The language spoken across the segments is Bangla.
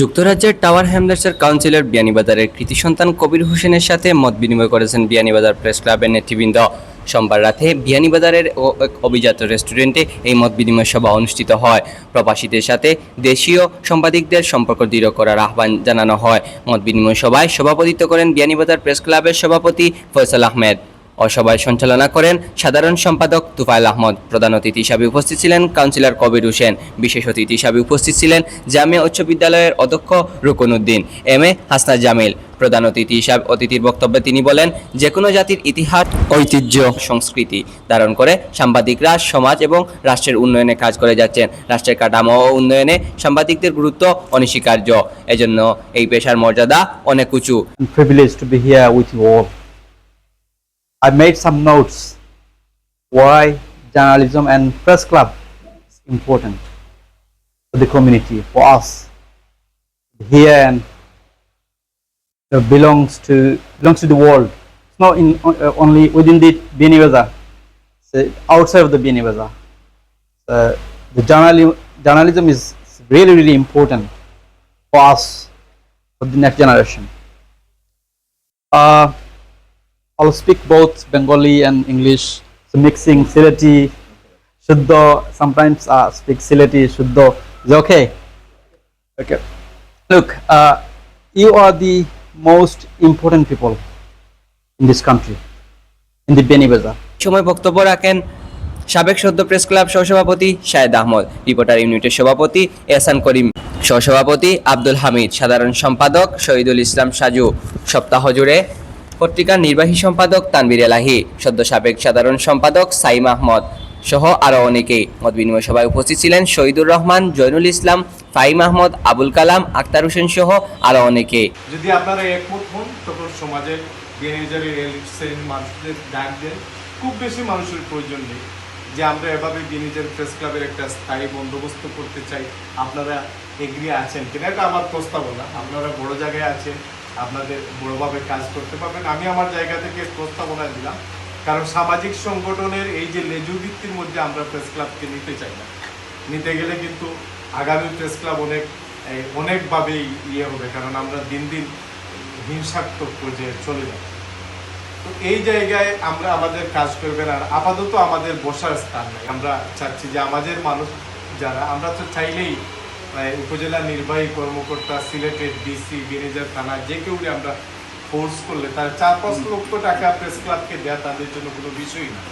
যুক্তরাজ্যের টাওয়ার হ্যামলেটসের কাউন্সিলর বিয়ানীবাজারের কৃতি সন্তান কবির হোসেনের সাথে মত বিনিময় করেছেন বিয়ানীবাজার প্রেস ক্লাবের নেতৃবৃন্দ। সোমবার রাতে বিয়ানীবাজারের এক অভিজাত রেস্টুরেন্টে এই মত বিনিময় সভা অনুষ্ঠিত হয়। প্রবাসীদের সাথে দেশীয় সাংবাদিকদের সম্পর্ক দৃঢ় করার আহ্বান জানানো হয়। মত বিনিময় সভায় সভাপতিত্ব করেন বিয়ানীবাজার প্রেস ক্লাবের সভাপতি ফয়সাল আহমেদ। ও সভায় সঞ্চালনা করেন সাধারণ সম্পাদক তুফাইল আহমদ। প্রধান অতিথি হিসাবে উপস্থিত ছিলেন কাউন্সিলর কবির হোসেন। বিশেষ অতিথি হিসাবে উপস্থিত ছিলেন জামিয়া উচ্চ বিদ্যালয়ের অধ্যক্ষ রুকন উদ্দিন এম এ হাসনা জামিল। প্রধান অতিথি হিসাবে অতিথির বক্তব্যে তিনি বলেন যে কোনো জাতির ইতিহাস, ঐতিহ্য, সংস্কৃতি ধারণ করে সাংবাদিকরা সমাজ এবং রাষ্ট্রের উন্নয়নে কাজ করে যাচ্ছেন। রাষ্ট্রের কাঠামো ও উন্নয়নে সাংবাদিকদের গুরুত্ব অনস্বীকার্য। এজন্য এই পেশার মর্যাদা অনেক উঁচু। To be here with you all. I made some notes why journalism and press club is important for the community, for us here and belongs to belongs to the world. It's not in uh, only within the Bini Bazaar, it's uh, outside of the Bini Bazaar. Uh, the journalism, journalism is really really important for us for the next generation. Uh, I'll speak both Bengali and English. So mixing Sileti, Shuddha. Sometimes uh, speak Sileti, Shuddha. Is it okay? Okay. Look, uh, you are the most important people in this country, in the Beni Bazaar. সময় বক্তব্য রাখেন সাবেক সদ্য প্রেস ক্লাব সহসভাপতি শাহেদ আহমদ রিপোর্টার ইউনিটের সভাপতি এহসান করিম সহসভাপতি আব্দুল হামিদ সাধারণ সম্পাদক শহীদুল ইসলাম সাজু সপ্তাহ জুড়ে পত্রিকার নির্বাহী সম্পাদক তানবির এলাহি, সদ্য সাবেক সাধারণ সম্পাদক সাইম আহমদ সহ আরও অনেকেই মত বিনিময় সভায় উপস্থিত ছিলেন শহীদুর রহমান, জয়নুল ইসলাম ফাইম আহমদ, আবুল কালাম আক্তার হোসেন সহ আরও অনেকে। যদি আপনারা একমত হন, তখন সমাজে মানুষদের ডাক দেন। খুব বেশি মানুষের প্রয়োজন নেই। যে আমরা এভাবে বিএনএজার প্রেস ক্লাবের একটা স্থায়ী বন্দোবস্ত করতে চাই, আপনারা এগ্রি আছেন কিনা এটা আমার প্রস্তাবনা আপনারা বড় জায়গায় আছেন আপনাদের বড়ভাবে কাজ করতে পারবেন। আমি আমার জায়গা থেকে প্রস্তাবনা দিলাম। কারণ সামাজিক সংগঠনের এই যে লেজু ভিত্তির মধ্যে আমরা প্রেস ক্লাবকে নিতে চাই না। নিতে গেলে কিন্তু আগামী প্রেস ক্লাব অনেক অনেকভাবেই ইয়ে হবে। কারণ আমরা দিন দিন হিংসাত্মক পর্যায়ে চলে যাব তো এই জায়গায় আমরা আমাদের কাজ করবেন আর আপাতত আমাদের বসার স্থান নেই। আমরা চাচ্ছি যে আমাদের মানুষ যারা, আমরা তো চাইলেই উপজেলা নির্বাহী কর্মকর্তা সিলেটের ডিসি বিনেজার থানা যে কেউ আমরা ফোর্স করলে তার চার পাঁচ লক্ষ টাকা প্রেস ক্লাবকে দেওয়া তাদের জন্য কোনো বিষয়ই না।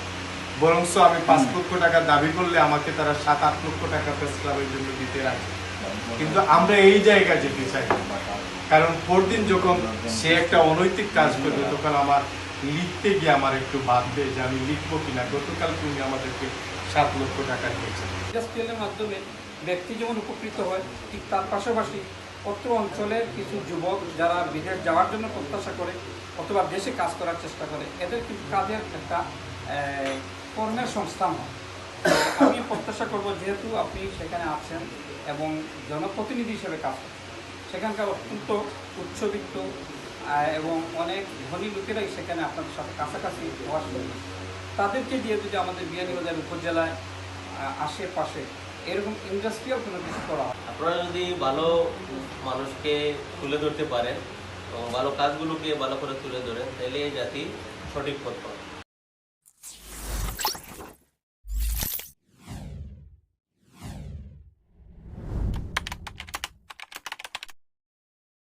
বরংস আমি পাঁচ লক্ষ টাকা দাবি করলে আমাকে তারা সাত আট লক্ষ টাকা প্রেস ক্লাবের জন্য দিতে রাখে কিন্তু আমরা এই জায়গা যেতে চাই কারণ পরদিন যখন সে একটা অনৈতিক কাজ করবে তখন আমার লিখতে গিয়ে আমার একটু বাঁধবে যে আমি লিখব কিনা। গতকাল তুমি আমাদেরকে সাত লক্ষ টাকা দিয়েছেন। মাধ্যমে ব্যক্তি যেমন উপকৃত হয়, ঠিক তার পাশাপাশি অত্র অঞ্চলের কিছু যুবক যারা বিদেশ যাওয়ার জন্য প্রত্যাশা করে অথবা দেশে কাজ করার চেষ্টা করে, এদের কিন্তু কাজের একটা কর্মের সংস্থান হয়। আমি প্রত্যাশা করব যেহেতু আপনি সেখানে আছেন এবং জনপ্রতিনিধি হিসেবে কাজ করছেন সেখানকার অত্যন্ত উচ্চবিত্ত এবং অনেক ধনী লোকেরাই সেখানে আপনাদের সাথে কাছাকাছি বসবাস করে। তাদেরকে দিয়ে যদি আমাদের বিয়ানীবাজার উপজেলায় আশেপাশে এরকম ইন্ডাস্ট্রিয়াল কোনো কিছু করা আপনারা যদি ভালো মানুষকে তুলে ধরতে পারেন এবং ভালো কাজগুলোকে ভালো করে তুলে ধরেন, তাহলে এই জাতি সঠিক পথ পাবে।